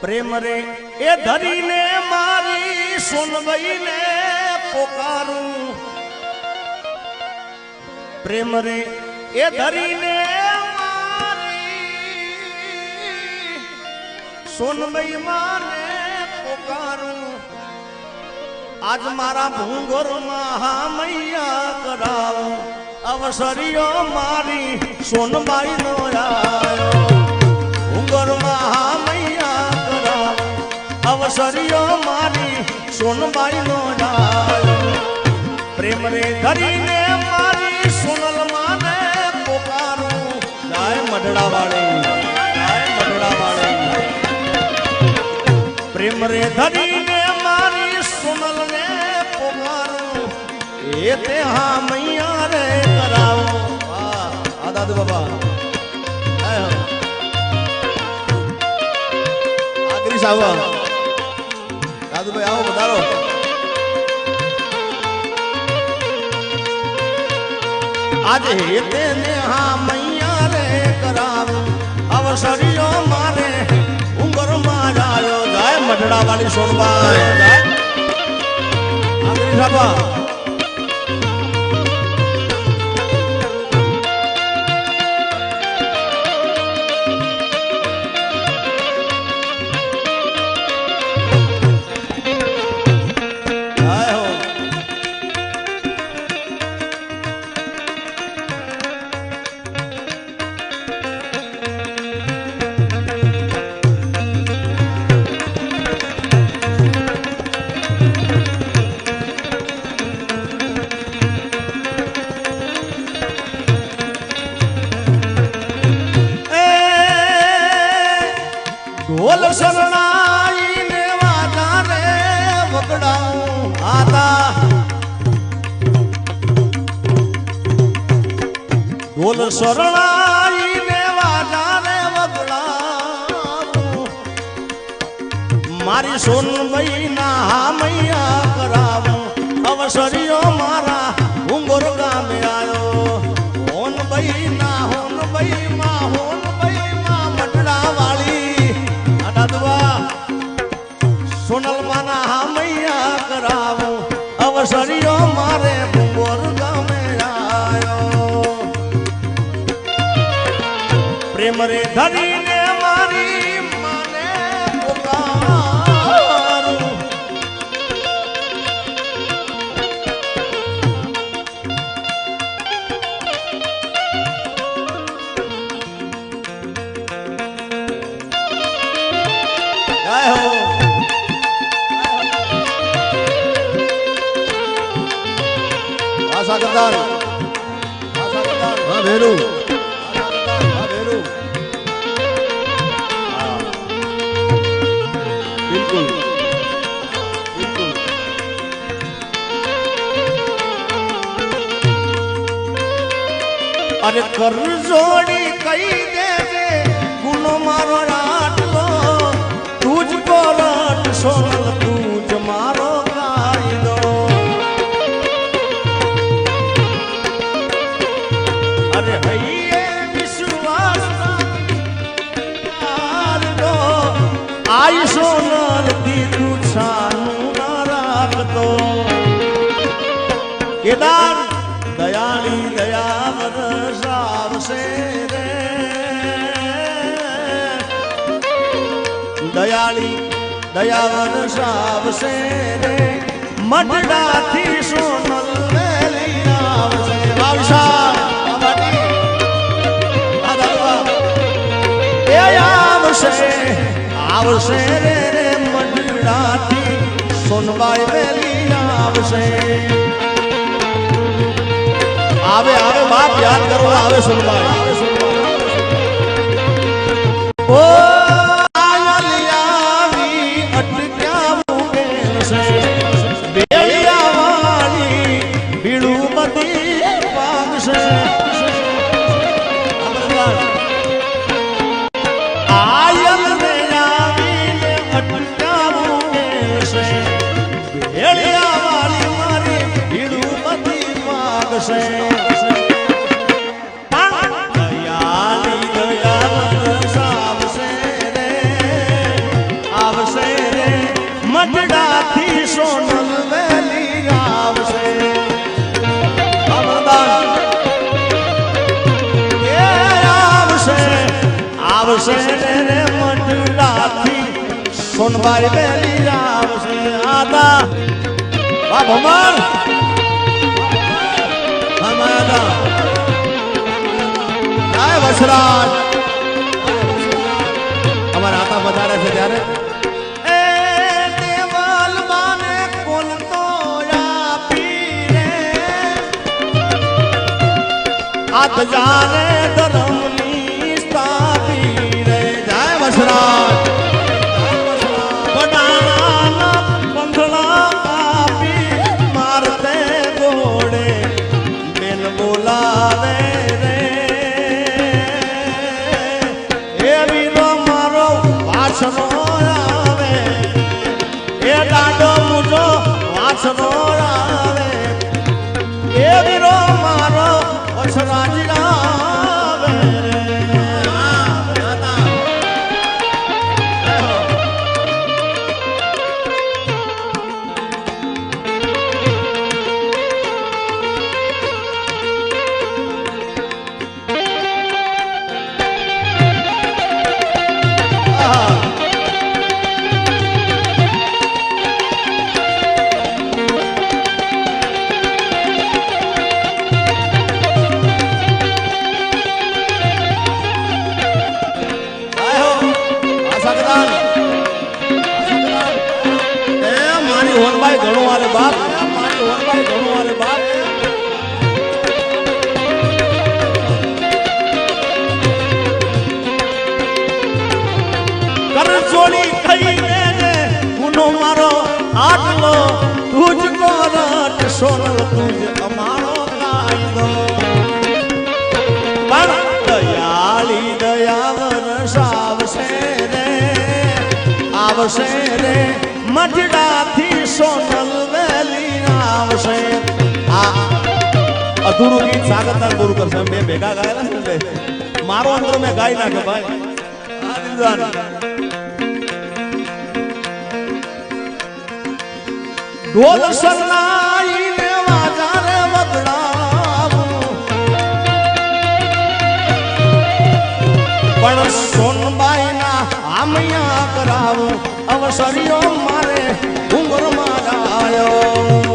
પ્રેમ રે, એ ધરીને મારી સોનબઈને પોકારું. પ્રેમ રે, એ ધરીને સોનબઈ માને પોકારું. આજ મારા ભૂંગોર હા મૈયા કરાવો, અવસરીઓ મારી સોનબાઈ નો આવ્યો ભૂંગોર હા મૈયા કરાવો અવસરીઓ મારી સોનબાઈ નો જાય પ્રેમ રે ધરીને મારી, સોનલ માને પોકારું. ગાય મઢડા વાળે ગાય મઢડા વાળે પ્રેમ રે ધરીને મારી સોનલ ને પોકારું. એ તે હા મૈયા રે કરાવો. આ દાદુ બાબા. આગરી સાવા આવો બધારો આજે હેતે ને હા મૈયા રે કરાવું, અવસરીઓ મારે ઉંગરમાં જાયો જાય મઢડા વાળી સોનબાઈ જાય. આગળ સાબા ના મૈયા કરાવો. અવસરીઓ મારા, ઉંગોર ગામે આવ્યો હોન ભાઈ ના, હોન ભાઈ માં, હોન ભાઈ માં મટડા વાળી અડાદવા સોનલ માના હામૈયા કરાવો. અવસરીઓ મારે ઉંગોર ગામે આવ્યો પ્રેમ રે ધરીને ભેરુ. બિલકુલ અરે કર કેદાર દયાળી દયા વરસાવશે રે દયાળી દયા વરસાવશે રે મઢડાથી સોનલ વેલી આવશે એ આવશે આવશે રે મઢડાથી સોનબાઈ વેલી આવશે આવે આવે બાપ યાદ કરવા આવે સુનવાય ઓ આયલી આવી અટક્યા મુકેલ છે રે રે મટડાથી સોનબાઈ બેલી આવશે આદા વાહ ભમર અમારા જય વસરાજ અમારા આતા વધારે છે ત્યારે આત જાને ધર્મની જય કરજોડી કહીને ને ગુનો મારો આટલો તુજ કો રટ સોનલ તુજ અમારો કાયદો. પણ દયાળી દયાવર સાવશે રે, આવશે રે. મજડાથી સોનલ વેલી આવશે. આ અધૂરું ગીત સાગરદાર પૂરું કરશે. બે ભેગા ગાયેલા મારો અંદર મેં ગાઈ નાખે ભાઈ. આ દિલદાર. ઢોલ સલાઈને વાજારે વગડાવું પણ સોનબાઈના આમયા કરાવું. અવસરીઓ મારે ઉંગરમાં ગાયો.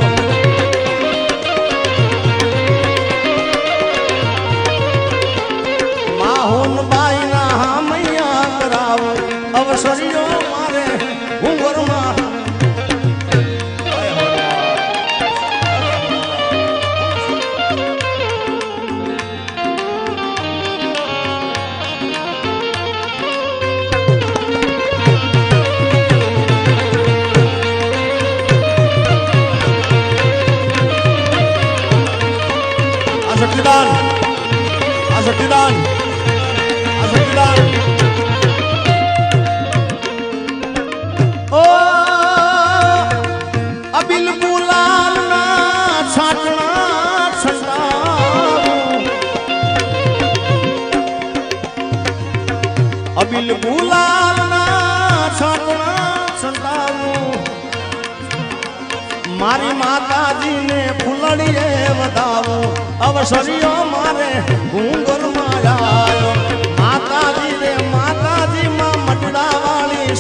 શક્તિદાન આ શક્તિદાન ઓ અબિલ ગુલાલના છાટણા છંડાવું અબિલ ગુલાલના છાટણા છંડાવું મારી માતાજીને ફૂલડીએ વધાવો. અવસરીઓ મારે ઘૂંઘર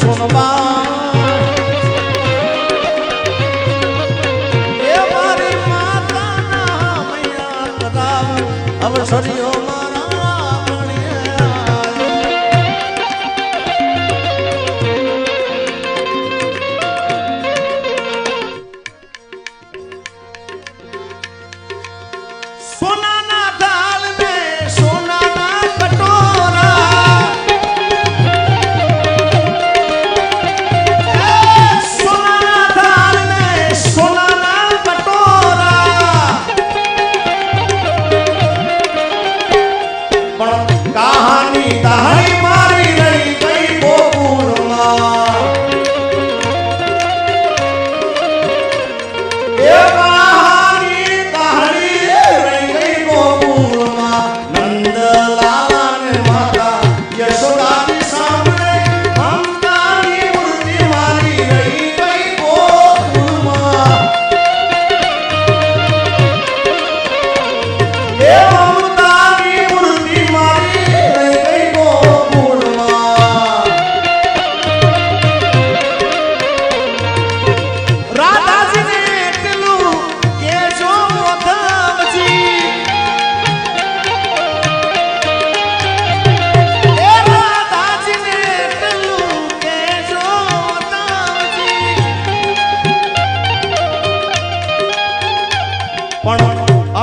સોનબા એ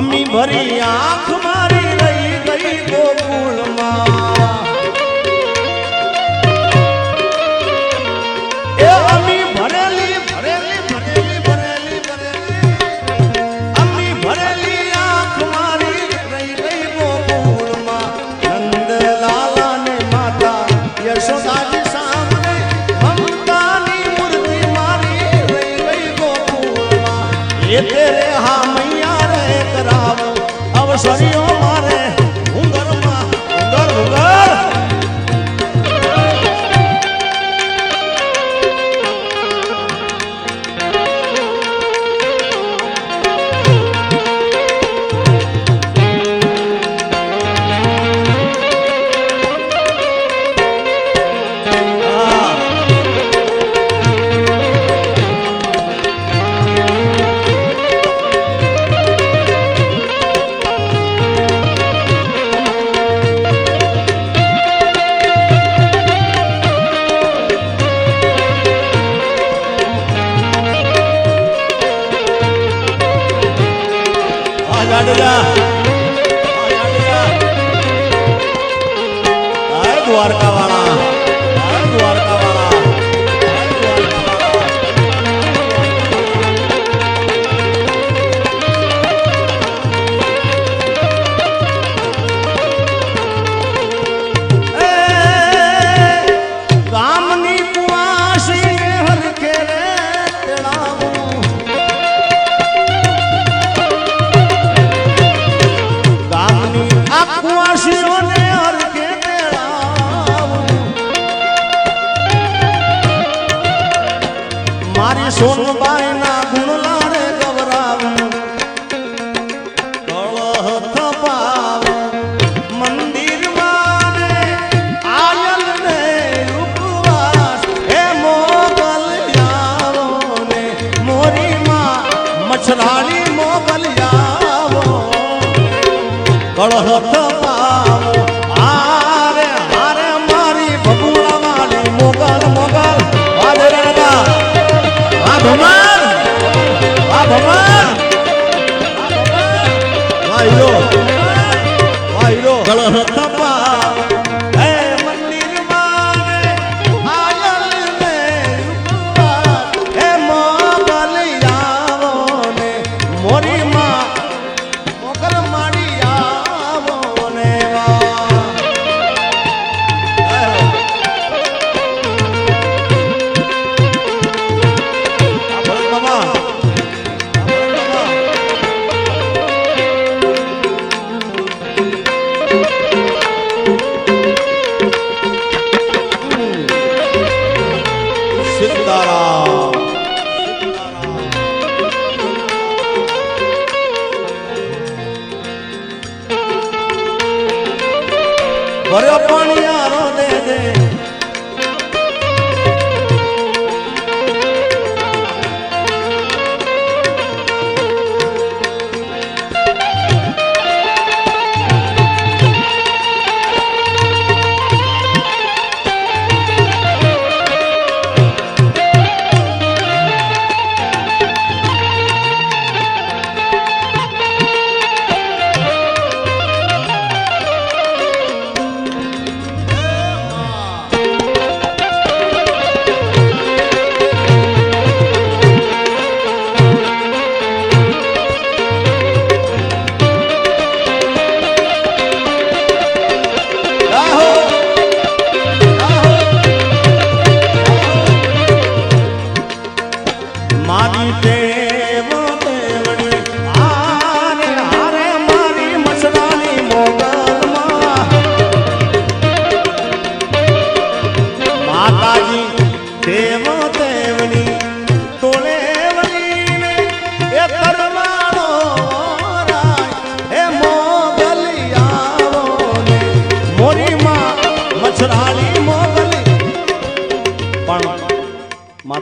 ભરી આંખ મારી રહી ગઈ ગોકુળમાં. એ અમી ભરેલી ભરેલી ભરેલી અમી આંખ મારી રહી ગઈ ગોકુળમાં. નંદલાલા ને માતા યશોદાજી સામને મમતાની મૂર્તિ મારી રહી ગઈ ગોકુળમાં એ તેરે હા મૈયા રે કરાવો અવસરીઓ મારે 한번 મછરાળી મોગલ આવો કળહત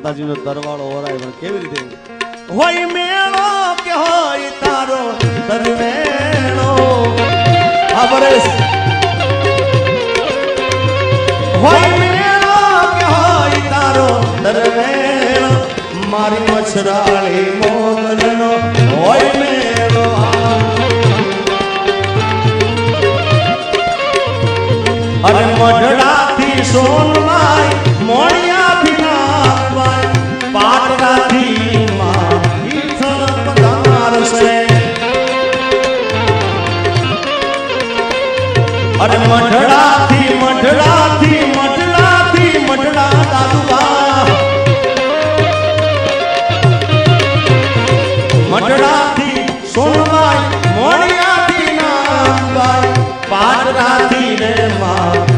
માતાજીનો દરવાળો ઓરાય પણ કેવી રીતે હોય મેળો કે હોય તારો દરવેળો ખબરે હોય મેળો કે હોય તારો દરવેળો મારી મછરાળી મોગરનો હોય મેળો. અને મઢડાથી સોનમાય મોડી અને મઢડાથી મઢડાથી મઢડાથી મઢડા દાદુબા. મઢડાથી સોનબાઈ મોણિયાથી નાનબાઈ પાટરાથી ને માં.